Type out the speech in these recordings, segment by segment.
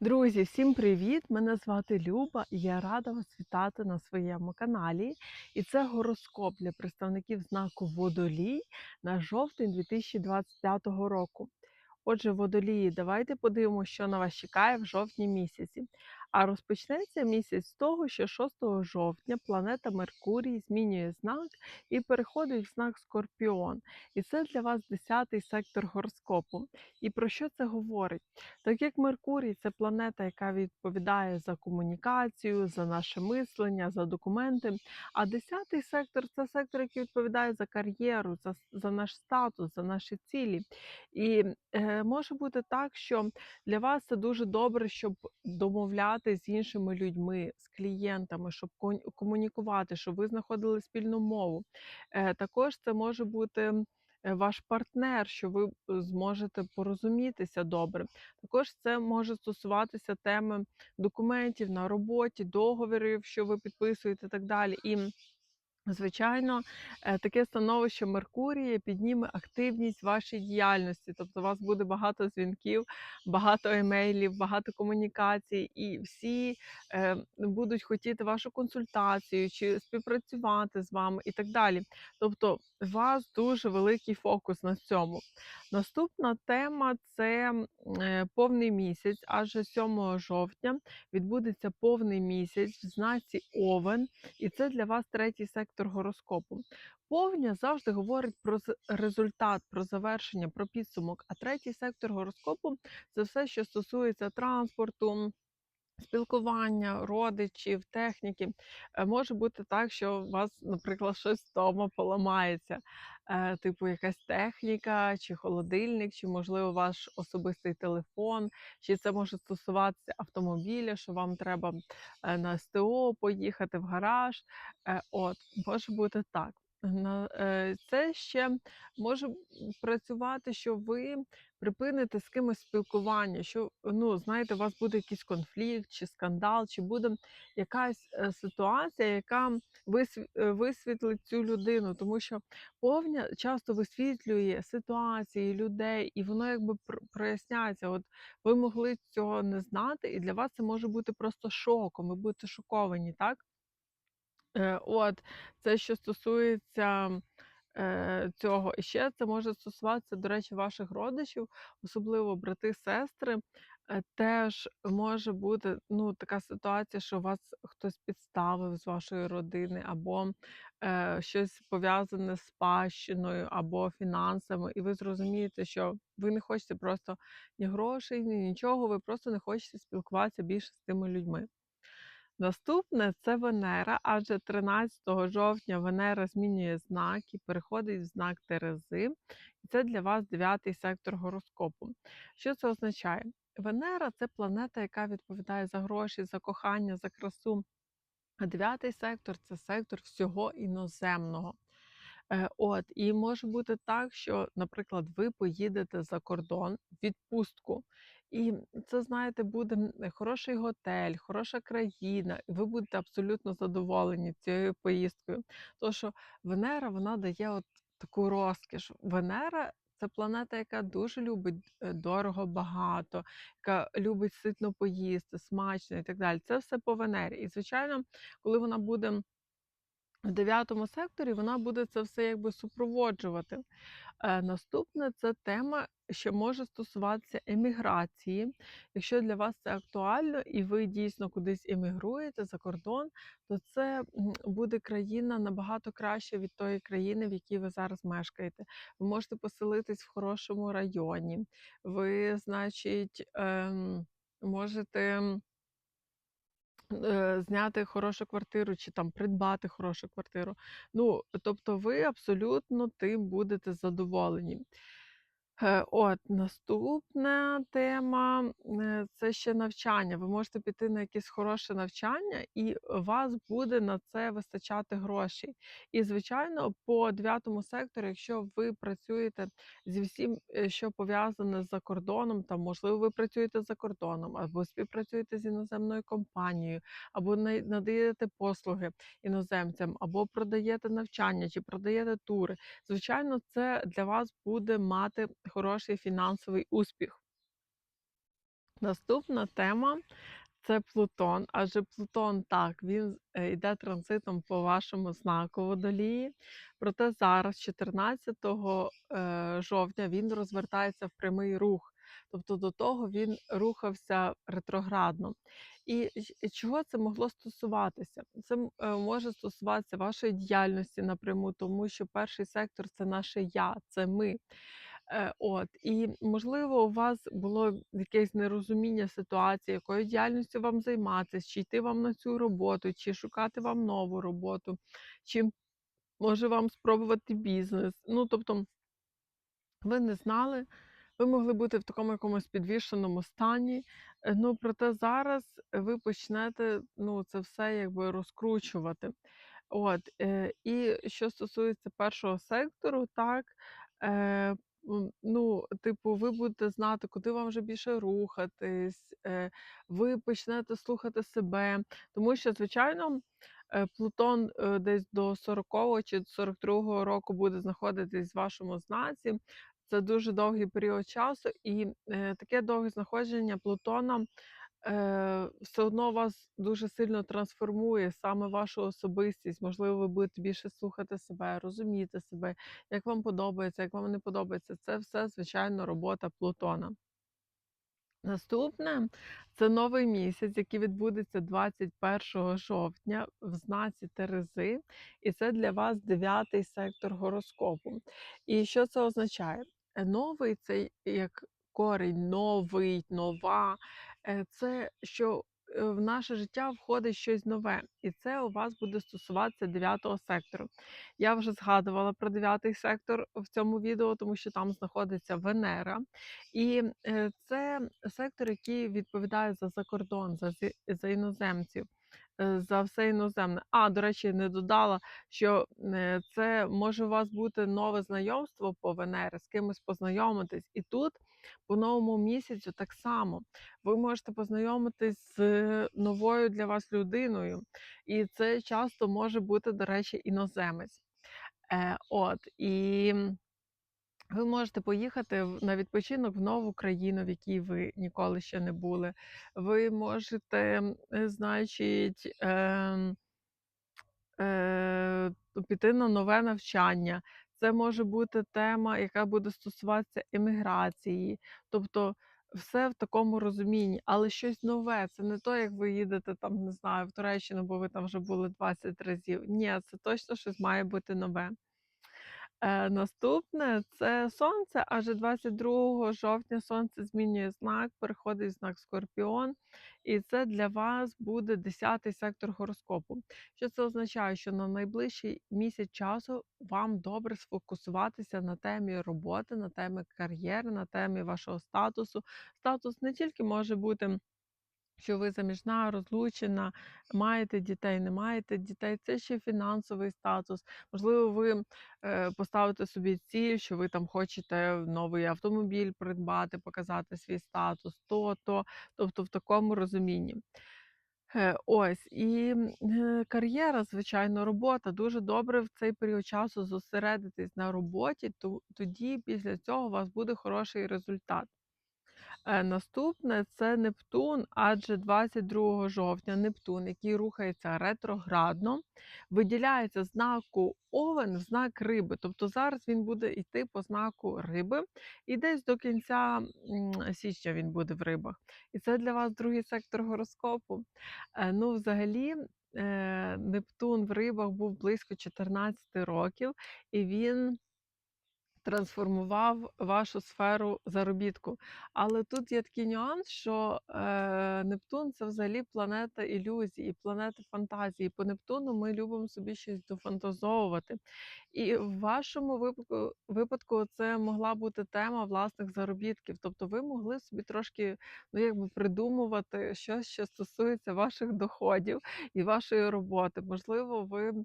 Друзі, всім привіт! Мене звати Люба і я рада вас вітати на своєму каналі. І це гороскоп для представників знаку Водолій на жовтень 2025 року. Отже, водолії, давайте подивимося, що на вас чекає в жовтні місяці. А розпочнеться місяць з того, що 6 жовтня планета Меркурій змінює знак і переходить в знак Скорпіон. І це для вас 10-й сектор гороскопу. І про що це говорить? Так як Меркурій це планета, яка відповідає за комунікацію, за наше мислення, за документи. А 10-й сектор це сектор, який відповідає за кар'єру, за, за наш статус, за наші цілі. І е, може бути так, що для вас це дуже добре, щоб домовляти з іншими людьми, з клієнтами, щоб комунікувати, щоб ви знаходили спільну мову. Е, також це може бути. е, Ваш партнер, що ви е, зможете порозумітися добре. Також це може стосуватися теми документів на роботі, договорів, що ви підписуєте, і так далі. І Звичайно, е, таке становище Меркурія підніме активність вашої діяльності. Тобто у вас буде багато дзвінків, багато емейлів, багато комунікацій, і всі е, будуть хотіти вашу консультацію чи співпрацювати з вами і так далі. Тобто, у вас дуже великий фокус на цьому. Наступна тема це е, повний місяць, адже 7 жовтня відбудеться повний місяць в знаці Овен. І це для вас третій сектор гороскопу. Повня завжди говорить про результат, про завершення, про підсумок. А третій сектор гороскопу це все, що стосується транспорту. Спілкування, родичів, техніки. Е, Може бути так, що у вас, наприклад, щось вдома поламається, е, типу якась техніка, чи холодильник, чи, можливо, ваш особистий телефон, чи це може стосуватися автомобіля, що вам треба е, на СТО поїхати в гараж. От, може бути так. На- е, Це ще може працювати, що ви припините з кимось спілкування, що ну знаєте, у вас буде якийсь конфлікт чи скандал, чи буде якась е, ситуація, яка е, висвітлить цю людину, тому що повня часто висвітлює ситуації людей, і воно якби пр- проясняється. От ви могли цього не знати, і для вас це може бути просто шоком. Ви будете шоковані, так? Е, От, це що стосується е, цього. І ще це може стосуватися, до речі, ваших родичів, особливо брати, сестри. Е, Теж може бути ну, така ситуація, що вас хтось підставив з вашої родини, або е, щось пов'язане з спадщиною, або фінансами, і ви зрозумієте, що ви не хочете просто ні грошей, ні нічого, ви просто не хочете спілкуватися більше з тими людьми. Наступне це Венера, адже 13 жовтня Венера змінює знак і переходить в знак Терези. І це для вас дев'ятий сектор гороскопу. Що це означає? Венера це планета, яка відповідає за гроші, за кохання, за красу. А дев'ятий сектор це сектор всього іноземного. Е, От, і може бути так, що, наприклад, ви поїдете за кордон відпустку, і це, знаєте, буде хороший готель, хороша країна, і ви будете абсолютно задоволені цією поїздкою. Тому що Венера вона дає от таку розкіш. Венера це планета, яка дуже любить е, дорого, багато, яка любить ситно поїсти, смачно і так далі. Це все по Венері. І, звичайно, коли вона буде в дев'ятому секторі вона буде це все якби супроводжувати. Е, наступне це тема, що може стосуватися еміграції. Якщо для вас це актуально і ви дійсно кудись емігруєте за кордон, то це буде країна набагато краще від тої країни, в якій ви зараз мешкаєте. Ви можете поселитись в хорошому районі. Ви, значить, ем, можете зняти хорошу квартиру чи там придбати хорошу квартиру. Ну, тобто ви абсолютно тим будете задоволені. Е, От, наступна тема е, це ще навчання. Ви можете піти на якесь хороше навчання, і вас буде на це вистачати грошей. І, звичайно, по дев'ятому сектору, якщо ви працюєте зі всім, е, що пов'язане з закордоном, там, можливо, ви працюєте за кордоном, або співпрацюєте з іноземною компанією, або надаєте послуги іноземцям, або продаєте навчання, чи продаєте тури. Звичайно, це для вас буде мати хороший фінансовий успіх. Наступна тема це Плутон. Адже Плутон так, він е, йде транзитом по вашому знаку водолії. Проте зараз, 14 е, жовтня, він розвертається в прямий рух. Тобто до того він рухався ретроградно. І чого це могло стосуватися? Це е, може стосуватися вашої діяльності напряму, тому що перший сектор це наше я, це ми. Е, от і можливо, у вас було якесь нерозуміння ситуації, якою діяльністю вам займатися, чи йти вам на цю роботу, чи шукати вам нову роботу, чи може вам спробувати бізнес. Ну тобто, ви не знали, ви могли бути в такому якомусь підвішеному стані. е, Ну проте зараз ви почнете ну це все якби розкручувати. От, е, і що стосується першого сектору, так, ну, типу, ви будете знати, куди вам вже більше рухатись, е, ви почнете слухати себе. Тому що, звичайно, е, Плутон е, десь до 40-го чи 42-го року буде знаходитись в вашому знаці. Це дуже довгий період часу, і таке довге знаходження Плутона все одно вас дуже сильно трансформує саме вашу особистість. Можливо, ви будете більше слухати себе, розуміти себе, як вам подобається, як вам не подобається. Це все, звичайно, робота Плутона. Наступне це новий місяць, який відбудеться 21 жовтня в знаці Терези, і це для вас дев'ятий сектор гороскопу. І що це означає? Е, Новий це як корінь, новий, нова. Е, Це що е, в наше життя входить щось нове, і це у вас буде стосуватися дев'ятого сектору. Я вже згадувала про дев'ятий сектор в цьому відео, тому що там знаходиться Венера. І е, це сектор, який відповідає за закордон, за, за іноземців, за все іноземне. А, до речі, не додала, що е, це може у вас бути нове знайомство по Венері, з кимось познайомитись. І тут по новому місяцю так само ви можете познайомитись з новою для вас людиною, і це часто може бути, до речі, іноземець. Е, от і. Ви можете поїхати на відпочинок в нову країну, в якій ви ніколи ще не були. Ви можете, е, значить, ем, е, піти на нове навчання. Це може бути тема, яка буде стосуватися еміграції. Тобто все в такому розумінні, але щось нове. Це не то, як ви їдете там, не знаю, в Туреччину, бо ви там вже були 20 разів. Ні, це точно щось має бути нове. Е, наступне це сонце, адже 22 жовтня сонце змінює знак, переходить в знак Скорпіон, і це для вас буде 10-й сектор гороскопу. Що це означає? Що на найближчий місяць часу вам добре сфокусуватися на темі роботи, на темі кар'єри, на темі вашого статусу. Статус не тільки може бути що ви заміжна, розлучена, маєте дітей, не маєте дітей. Це ще фінансовий статус. Можливо, ви е, поставите собі ціль, що ви там хочете новий автомобіль придбати, показати свій статус, то, то, тобто в такому розумінні. Е, Ось і е, кар'єра, звичайно, робота. Дуже добре в цей період часу зосередитись на роботі, то тоді після цього у вас буде хороший результат. Е, Наступне це Нептун, адже 22 жовтня Нептун, який рухається ретроградно, виділяється знаку Овен в знак риби. Тобто зараз він буде йти по знаку риби, і десь до кінця січня він буде в рибах. І це для вас другий сектор гороскопу. Е, Ну, взагалі. е, Нептун в рибах був близько 14 років, і він трансформував вашу сферу заробітку. Але тут є такий нюанс, що е, Нептун це взагалі планета ілюзій, планета фантазії. По Нептуну ми любимо собі щось дофантазовувати. І в вашому випадку, випадку це могла бути тема власних заробітків. Тобто ви могли собі трошки ну, якби придумувати щось, що стосується ваших доходів і вашої роботи. Можливо, ви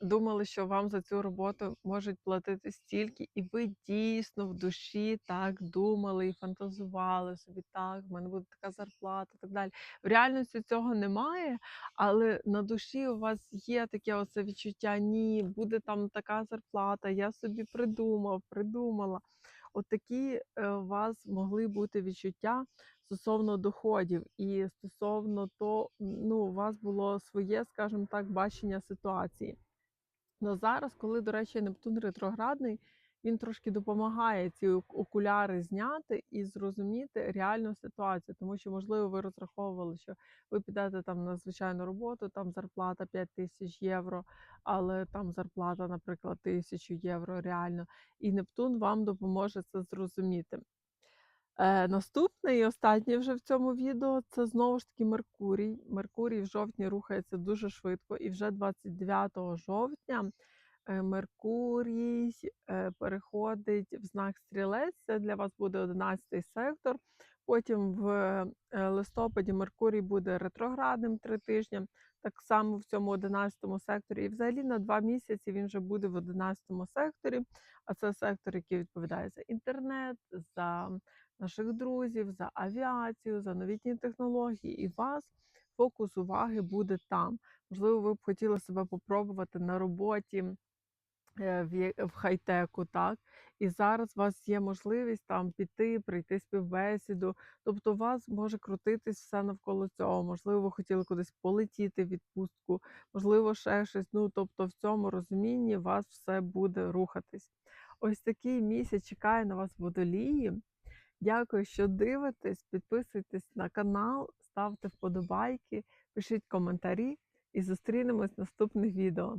думали, що вам за цю роботу можуть платити стільки, і ви дійсно в душі так думали і фантазували собі, так, в мене буде така зарплата і так далі. В реальності цього немає, але на душі у вас є таке оце відчуття: ні, буде там така зарплата, я собі придумав, придумала. от такі е, у вас могли бути відчуття стосовно доходів і стосовно то, ну, у вас було своє, скажімо так, бачення ситуації. Ну зараз, коли, до речі, Нептун ретроградний, він трошки допомагає ці окуляри зняти і зрозуміти реальну ситуацію. Тому що, можливо, ви розраховували, що ви підете там на звичайну роботу, там зарплата 5 тисяч євро, але там зарплата, наприклад, тисячу євро реально. І Нептун вам допоможе це зрозуміти. Е, наступне і останнє вже в цьому відео це знову ж таки Меркурій. Меркурій в жовтні рухається дуже швидко, і вже 29 жовтня е, Меркурій е, переходить в знак стрілець. Це для вас буде 11 сектор. Потім в е, листопаді Меркурій буде ретроградним три тижні, так само в цьому 11 секторі. І взагалі на два місяці він вже буде в 11 секторі. А це сектор, який відповідає за інтернет, за наших друзів, за авіацію, за новітні технології, і вас фокус уваги буде там. Можливо, ви б хотіли себе попробувати на роботі в хай-теку, так? І зараз у вас є можливість там піти, прийти співбесіду. Тобто, у вас може крутитись все навколо цього. Можливо, ви хотіли кудись полетіти в відпустку, можливо, ще щось. Ну, тобто, в цьому розумінні у вас все буде рухатись. Ось такий місяць чекає на вас водолії. Дякую, що дивитесь. Підписуйтесь на канал, ставте вподобайки, пишіть коментарі і зустрінемось в наступних відео.